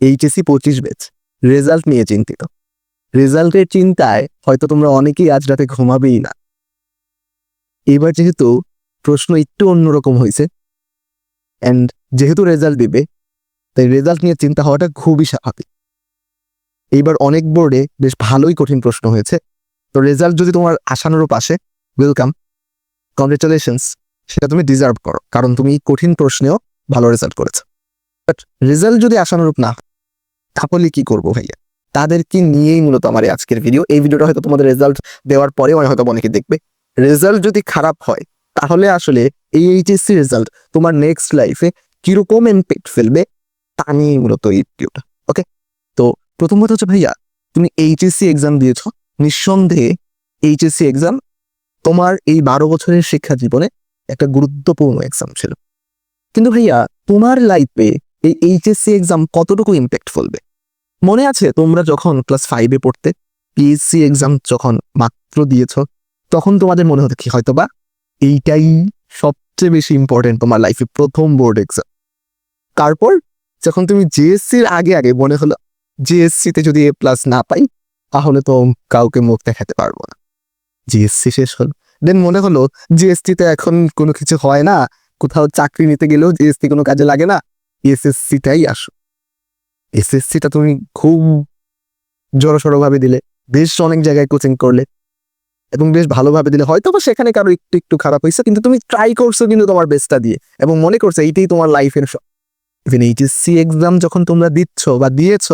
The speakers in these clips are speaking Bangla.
এইচএসসি পঁচিশ ব্যাচ রেজাল্ট নিয়ে চিন্তিত। রেজাল্টের চিন্তায় হয়তো তোমরা অনেকেই আজ রাতে ঘুমাবেই না। এবার যেহেতু প্রশ্ন একটু অন্যরকম হয়েছে অ্যান্ড যেহেতু রেজাল্ট দিবে তাই রেজাল্ট নিয়ে চিন্তা হওয়াটা খুবই স্বাভাবিক। এইবার অনেক বোর্ডে বেশ ভালোই কঠিন প্রশ্ন হয়েছে। তো রেজাল্ট যদি তোমার আশানুরূপ আসে ওয়েলকাম কংগ্রেচুলেশনস সেটা তুমি ডিজার্ভ করো কারণ তুমি কঠিন প্রশ্নেও ভালো রেজাল্ট করেছ। বাট রেজাল্ট যদি আশানুরূপ না হয়, তাহলে কি করব ভাইয়া? তাদেরকে নিয়েই মূলত আমার আজকের ভিডিও এই ভিডিওটা হয়তো তোমাদের রেজাল্ট দেওয়ার পরেও হয়তো অনেকে দেখবে। রেজাল্ট যদি খারাপ হয়, তাহলে আসলে এই এইচএসসি রেজাল্ট তোমার নেক্সট লাইফে কীরকম ইম্প্যাক্ট ফেলবে, তা নিয়েই মূলত এই ভিডিওটা ওকে তো প্রথম কথা হচ্ছে ভাইয়া, তুমি এইচএসসি এক্সাম দিয়েছ। নিঃসন্দেহে এইচএসসি এক্সাম তোমার এই বারো বছরের শিক্ষা জীবনে একটা গুরুত্বপূর্ণ এক্সাম ছিল। কিন্তু ভাইয়া, তোমার লাইফে এই এইচএসসি এক্সাম কতটুকু ইম্প্যাক্ট ফেলবে মনে আছে তোমরা যখন ক্লাস ফাইভে পড়তে পিএসসি এক্সাম যখন মাত্র দিয়েছ, তখন তোমাদের মনে হতো কি? হয়তো বা এইটাই সবচেয়ে বেশি ইম্পর্টেন্ট তোমার লাইফে প্রথম বোর্ড এক্সাম তারপর যখন তুমি জিএসসির আগে আগে মনে হলো জিএসসিতে যদি এ প্লাস না পাই, তাহলে তো কাউকে মুখ দেখাতে পারব না। জিএসসি শেষ হলো। দেন মনে হলো জিএসটিতে এখন কোনো কিছু হয় না, কোথাও চাকরি নিতে গেলেও জিএসটি কোনো কাজে লাগে না এসএসসিটাই আসো। এসএসসিটা তুমি খুব জড়সড় ভাবে দিলে, বেশ অনেক জায়গায় কোচিং করলে এবং বেশ ভালোভাবে দিলে। হয়তো বা সেখানে কারও একটু একটু খারাপ হয়েছে, কিন্তু তুমি ট্রাই করছ কিন্তু তোমার বেস্টটা দিয়ে এবং মনে করছ এইটাই তোমার লাইফের ইভেন এইচএসসি এক্সাম যখন তোমরা দিচ্ছ বা দিয়েছ,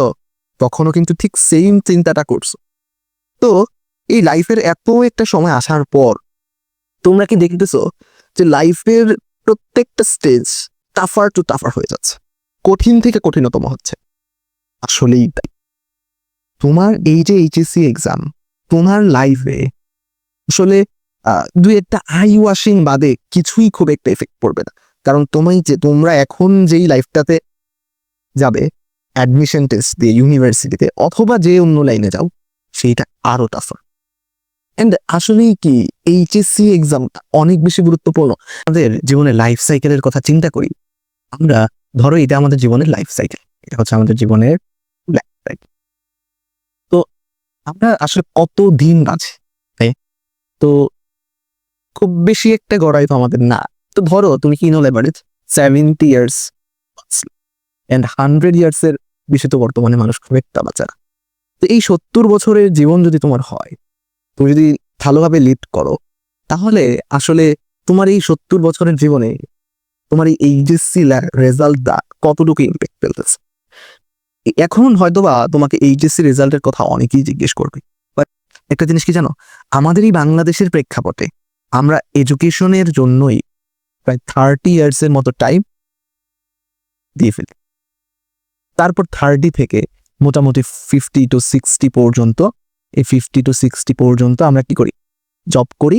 তখনও কিন্তু ঠিক সেম চিন্তাটা করছ। তো এই লাইফের এত একটা সময় আসার পর তোমরা কি দেখতেছো যে লাইফের প্রত্যেকটা স্টেজ টাফার টু টাফার হয়ে যাচ্ছে। কঠিন থেকে কঠিনতম হচ্ছে। আসলেই তাই। তোমার এই যে এইচএসসি এক্সাম তোমার লাইফে আসলে দুই একটা আই ওয়াশিং বাদে কিছুই খুব একটা এফেক্ট পড়বে না। কারণ তোমায় যে, তোমরা এখন যেই লাইফটাতে যাবে অ্যাডমিশন টেস্ট দিয়ে ইউনিভার্সিটিতে অথবা যে অন্য লাইনে যাও, সেইটা আরও টাফার অ্যান্ড আসলেই কি এইচএসসি এক্সামটা অনেক বেশি গুরুত্বপূর্ণ। আমাদের জীবনে লাইফ সাইকেলের কথা চিন্তা করি আমরা ধরো এটা আমাদের জীবনের লাইফ সাইকেল এটা হচ্ছে আমাদের জীবনের তো আমরা আসলে কত দিন আছে তো খুব বেশি একটা গড়াই তো আমাদের না। তো ধরো তুমি কি নলে বাড়ি seventy years and hundred years এর বেশি তো বর্তমানে মানুষ খুব একটা বাঁচা তো এই সত্তর বছরের জীবন যদি তোমার হয়, তুমি যদি ভালোভাবে লিড করো, তাহলে আসলে তোমার এই সত্তর বছরের জীবনে তোমার এই এইচএসসি রেজাল্টটা কতটুকু ইম্প্যাক্ট ফেলতেছে? এখন হয়তোবা তোমাকে এইচএসসি রেজাল্টের কথা অনেকেই জিজ্ঞেস করবে। বাট একটা জিনিস কি জানো? আমাদের এই বাংলাদেশের প্রেক্ষাপটে আমরা এডুকেশনের জন্যই প্রায় থার্টি ইয়ার্স এর মতো টাইম দিয়ে ফেলি। তারপর থার্টি থেকে মোটামুটি ফিফটি টু সিক্সটি পর্যন্ত, এই ফিফটি টু সিক্সটি পর্যন্ত আমরা কি করি? জব করি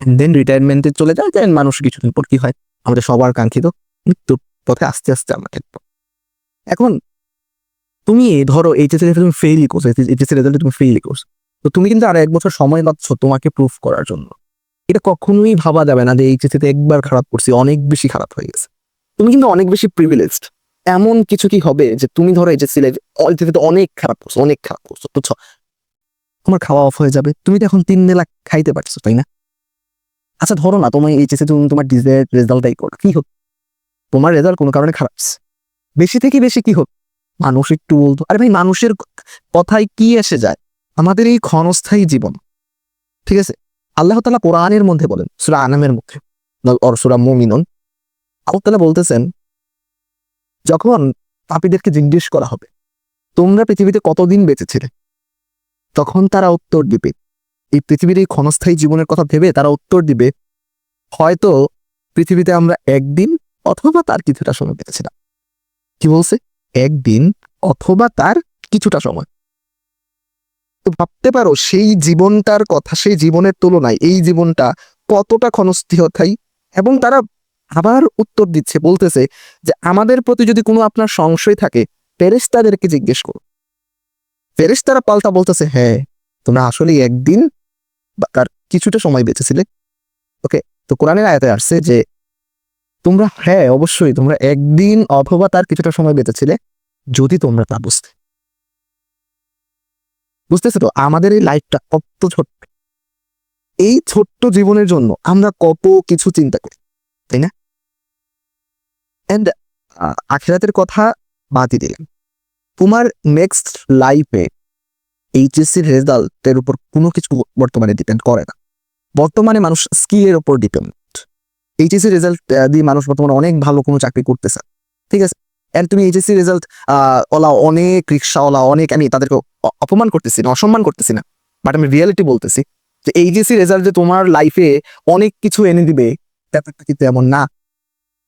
দেন রিটায়ারমেন্টে চলে যায় দেন মানুষ কিছুদিন পর কি হয়? আমাদের সবার কাঙ্ক্ষিত মৃত্যুর পথে আস্তে আস্তে আমরা থাকব এখন তুমি ধরো এইচএসসি তুমি ফেইলই করছ এইচএসসি রেজাল্টে তুমি ফেইলই করছ, তো তুমি কিন্তু আর এক বছর সময় পাচ্ছ তোমাকে প্রুফ করার জন্য। এটা কখনোই ভাবা যাবে না যে এইচএসসিতে একবার খারাপ করছি, অনেক বেশি খারাপ হয়ে গেছে। তুমি কিন্তু অনেক বেশি প্রিভিলেজড এমন কিছু কি হবে যে তুমি ধরো এইচএসসি লাইফ অলরেডিতে অনেক খারাপ করছ, অনেক খারাপ করছ, বুঝছ? তোমার খাওয়া অফ হয়ে যাবে। তুমি তো এখন তিন বেলা খাইতে পারছ, তাই না? আচ্ছা ধরো না তোমার এইচএসসি তুমি তোমার ডিজায়ার রেজাল্টটাই করো। কি হোক? তোমার রেজাল্ট কোনো কারণে খারাপ। বেশি থেকে বেশি কি হোক? মানুষ একটু বলতো, আরে ভাই, মানুষের কথায় কি এসে যায়? আমাদের এই ক্ষণস্থায়ী জীবন। ঠিক আছে? আল্লাহ তালা কোরআনের মধ্যে বলেন, সুরা আনামের মধ্যে, অর সুরা মুমিনুন, আল্লাহ তালা বলতেছেন, যখন পাপীদেরকে জিজ্ঞেস করা হবে, তোমরা পৃথিবীতে কতদিন বেঁচেছিলে তখন তারা উত্তর দিবে এই পৃথিবীর এই ক্ষণস্থায়ী জীবনের কথা ভেবে তারা উত্তর দিবে, হয়তো পৃথিবীতে আমরা একদিন অথবা তার কিছুটা সময় বেঁচেছিলাম কি বলছে? একদিন অথবা তার কিছুটা সময়। তো ভাবতে পারো, সেই জীবনটার কথা, সেই জীবনের তুলনায় এই জীবনটা কতটা ক্ষণস্থায়ী এবং তারা আবার উত্তর দিচ্ছে, বলতেছে যে আমাদের প্রতি যদি কোনো আপনার সংশয় থাকে, ফেরেশতাদেরকে জিজ্ঞেস করো। ফেরেশতারা পাল্টা বলতেছে হ্যাঁ তোমরা আসলে একদিন বা তার কিছুটা সময় বেঁচেছিলে। ওকে তো কোরআনের আয়াতে আসছে যে, তোমরা হ্যাঁ অবশ্যই তোমরা একদিন অথবা তার কিছুটা সময় বেঁচেছিলে যদি তোমরা তা বুঝতে। বুঝতেছো তো? আমাদের এই লাইফটা কত ছোট্ট। এই ছোট্ট জীবনের জন্য আমরা কত কিছু চিন্তা করি, তাই না? অ্যান্ড আখেরাতের কথা বাদই দিলাম। তোমার নেক্সট লাইফে এইচএসসির রেজাল্টের উপর কোনো কিছু বর্তমানে ডিপেন্ড করে না। বর্তমানে মানুষ স্কিলের উপর ডিপেন্ড এইচএসসি রেজাল্ট দিয়ে মানুষ বর্তমানে অনেক ভালো কোনো চাকরি করতেছে। ঠিক আছে? এন্ড তুমি এইচএসসি রেজাল্ট ওলা অনেক রিক্সাওয়ালা, অনেক, আমি তাদেরকে অপমান করতেছি না, অসম্মান করতেছি না। বাট আমি রিয়েলিটি বলতেছি। যে এইচএসসি রেজাল্ট যে তোমার লাইফে অনেক কিছু এনে দিবে, ব্যাপারটা কিন্তু এমন না।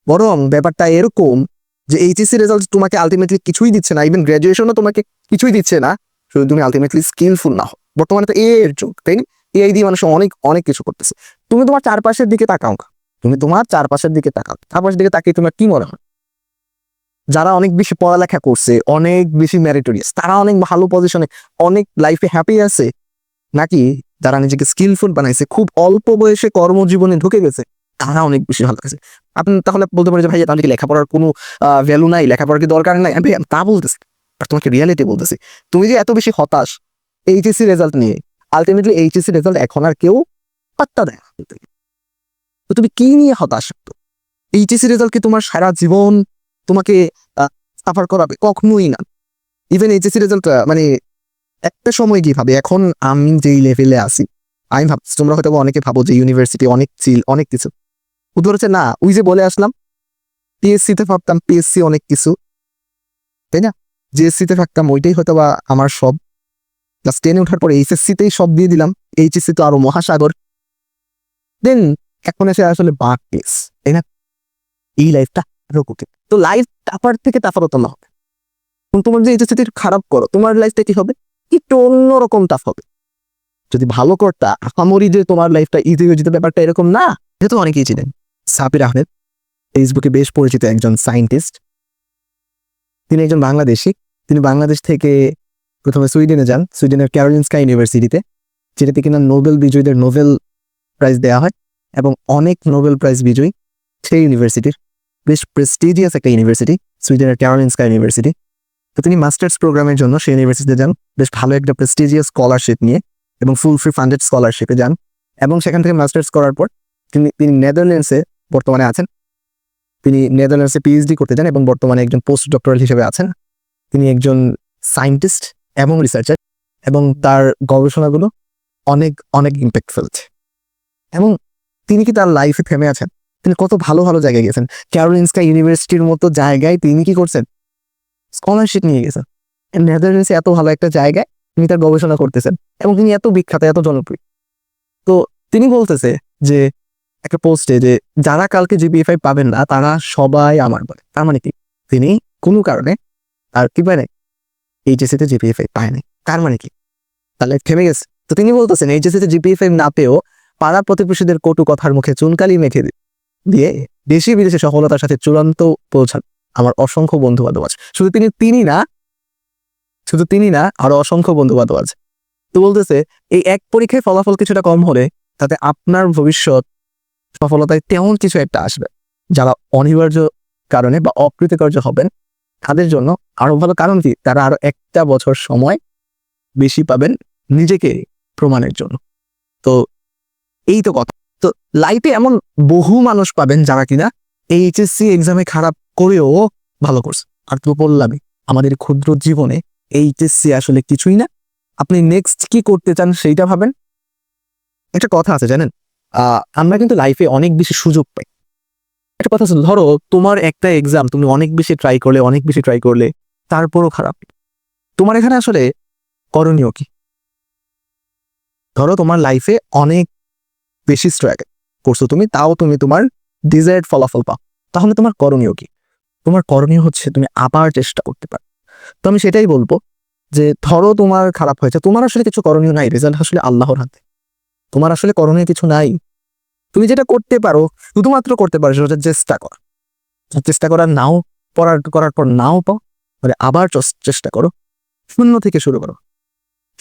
বরং ব্যাপারটা এরকম যে এইচএসসি রেজাল্ট তোমাকে আলটিমেটলি কিছুই দিচ্ছে না ইভেন গ্র্যাজুয়েশনও তোমাকে কিছুই দিচ্ছে না। শুধু তুমি আলটিমেটলি স্কিলফুল না হও। বর্তমানে তো এর যুগ, তাই না? এআই দিয়ে মানুষ অনেক অনেক কিছু করতেছে। তুমি তোমার চারপাশের দিকে তাকাও তুমি তোমার চারপাশের দিকে তাকাও। চারপাশের দিকে তাকিয়ে তোমার কি মনে হয়? যারা অনেক বেশি পড়ালেখা করছে, অনেক বেশি ম্যারিটোরিয়াস তারা অনেক ভালো পজিশনে অনেক লাইফে হ্যাপি আছে, নাকি যারা নিজেকে স্কিলফুল বানাইছে, খুব অল্প বয়সে কর্মজীবনে ঢুকে গেছে, তারা অনেক বেশি ভালো আছে। আপনি তাহলে বলতে পারেন যে ভাই তাহলে কি লেখাপড়ার কোনো ভ্যালু নাই? লেখাপড়ার কি দরকার নাই? আমি তা বলতেছি। আর তোমাকে রিয়ালিটি বলতেছি। তুমি যে এত বেশি হতাশ এইচএসসি রেজাল্ট নিয়ে আলটিমেটলি এইচএসসি রেজাল্ট এখন আর কেউ পাত্তা দেয় তো তুমি কি নিয়ে হতাশ? এইচএসসি রেজাল্ট কি তোমার সারা জীবন তোমাকে সাফার করাবে? কখনোই না। ইভেন এইচএসসি রেজাল্ট মানে একটা সময় কি ভাবে, এখন আমি যেই লেভেলে আছি, আমি ভাবছি তোমরা হয়তো অনেকে ভাবো যে ইউনিভার্সিটি অনেক চিল অনেক কিছু। উত্তর হচ্ছে না, ওই যে বলে আসলাম পিএসসি তে ভাবতাম পিএসসি অনেক কিছু। তাই না? জিএসসি তে থাকতাম, ওইটাই হয়তো বা আমার সব। ক্লাস টেনে ওঠার পরে এইচএসসিতেই সব দিয়ে দিলাম। এইচএসসি তো আরও মহাসাগর। দেন এখন এসে আসলে বাঘ পেস তাই না? এই লাইফটা আরও কঠিন। তো লাইফ টাফার থেকে টাফারত না হবে। তোমার যে এইচএসসি খারাপ করো, তোমার লাইফটা কি হবে? একটু অন্যরকম টাফ হবে। যদি ভালো করতা, আহামরি যে তোমার লাইফটা ইজি হয়ে যেত, ব্যাপারটা এরকম না। যেহেতু অনেকেই ছিলেন সাবির আহমেদ ফেসবুকে বেশ পরিচিত একজন সায়েন্টিস্ট তিনি একজন বাংলাদেশি। তিনি বাংলাদেশ থেকে প্রথমে সুইডেনে যান, সুইডেনের ক্যারোলিনস্কা ইউনিভার্সিটিতে যেটাতে কিনা নোবেল বিজয়ীদের নোবেল প্রাইজ দেওয়া হয় এবং অনেক নোবেল প্রাইজ বিজয়ী সেই ইউনিভার্সিটির বেশ প্রেস্টিজিয়াস একটা ইউনিভার্সিটি সুইডেনের ক্যারোলিনস্কা ইউনিভার্সিটি তো তিনি মাস্টার্স প্রোগ্রামের জন্য সেই ইউনিভার্সিটিতে যান, বেশ ভালো একটা প্রেস্টিজিয়াস স্কলারশিপ নিয়ে এবং ফুল ফ্রি ফান্ডেড স্কলারশিপে যান এবং সেখান থেকে মাস্টার্স করার পর তিনি তিনি নেদারল্যান্ডসে বর্তমানে আছেন। তিনি নেদারল্যান্ডসে পিএইচডি করতে যান এবং বর্তমানে একজন পোস্ট ডক্টরাল হিসেবে আছেন। তিনি একজন সায়েন্টিস্ট এবং রিসার্চার এবং তার গবেষণাগুলো অনেক অনেক ইম্প্যাক্ট ফেলছে এবং তিনি কি তার লাইফে থেমে আছেন? তিনি কত ভালো ভালো জায়গায় গেছেন ক্যারোলিনস্কা ইউনিভার্সিটির মতো জায়গায় তিনি কি করছেন? স্কলারশিপ নিয়ে গেছেন। নেদারল্যান্ডসে এত ভালো একটা জায়গায় তিনি তার গবেষণা করতেছেন এবং তিনি এত বিখ্যাত, এত জনপ্রিয়। তো তিনি বলতেছে যে, একটা পোস্টে যে, যারা কালকে জিপিএফআই পাবেন না, তারা সবাই আমার বলে। তার মানে কি? তিনি কোনো কারণে আর কি পায় নাই? এইচএসসি তে জিপিএ ফাইভ পায় নাই। তার মানে কি? তাহলে থেমে গেছে। তো তিনি বলতেছেন এইচএসসি তে জিপিএ ফাইভ না পেয়েও পাড়া প্রতিবেশীদের কটু কথার মুখে চুনকালি মেখে দিয়ে দেশি বিদেশে সফলতার সাথে চূড়ান্ত পৌঁছান। আমার অসংখ্য বন্ধু বান্ধব আছে। শুধু তিনি তিনি না, শুধু তিনি না, আরও অসংখ্য বন্ধু বান্ধব আছে। তো বলতেছে, এই এক পরীক্ষায় ফলাফল কিছুটা কম হলে তাতে আপনার ভবিষ্যৎ সফলতায় তেমন কিছু একটা আসবে। যারা অনিবার্য কারণে বা অকৃতকার্য হবেন তাদের জন্য আরও ভালো কারণ কি? তারা আরও একটা বছর সময় বেশি পাবেন নিজেকে প্রমাণের জন্য। তো এই তো কথা। তো লাইফে এমন বহু মানুষ পাবেন যারা কিনা এই এইচএসসি এক্সামে খারাপ করেও ভালো করছে। আর তো বললামই, আমাদের ক্ষুদ্র জীবনে এইচএসসি আসলে কিছুই না। আপনি নেক্সট কি করতে চান সেইটা ভাবেন। একটা কথা আছে জানেন আমরা কিন্তু লাইফে অনেক বেশি সুযোগ পাই। একটা কথা ধরো তোমার একটা এক্সাম তুমি অনেক বেশি ট্রাই করলে, অনেক বেশি ট্রাই করলে, তারপরও খারাপ। তোমার এখানে আসলে করণীয় কি? ধরো তোমার লাইফে অনেক বেশি স্ট্রাগল করছ তুমি, তাও তুমি তোমার ডিজায়ার্ড ফলাফল পাও। তাহলে তোমার করণীয় কি? তোমার করণীয় হচ্ছে তুমি আবার চেষ্টা করতে পারো। তো আমি সেটাই বলব যে, ধরো তোমার খারাপ হয়েছে, তোমার আসলে কিছু করণীয় নাই রেজাল্ট আসলে আল্লাহর হাতে। তোমার আসলে করণীয় কিছু নাই তুমি যেটা করতে পারো, শুধুমাত্র করতে পারো, সেটা চেষ্টা করা। চেষ্টা করার নাও, পড়ার, করার পর নাও পাও, তাহলে আবার চেষ্টা করো। শূন্য থেকে শুরু করো।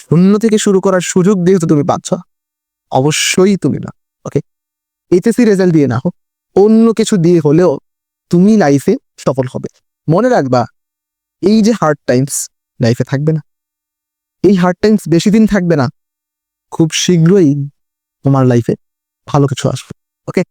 শূন্য থেকে শুরু করার সুযোগ যেহেতু তুমি পাচ্ছ অবশ্যই তুমি না ওকে এইচএসসি রেজাল্ট দিয়ে না হোক, অন্য কিছু দিয়ে হলেও তুমি লাইফে সফল হবে। মনে রাখবা, এই যে হার্ড টাইমস লাইফে থাকবে না। এই হার্ড টাইমস বেশি দিন থাকবে না, খুব শীঘ্রই তোমার লাইফে ভালো কিছু আসবে ওকে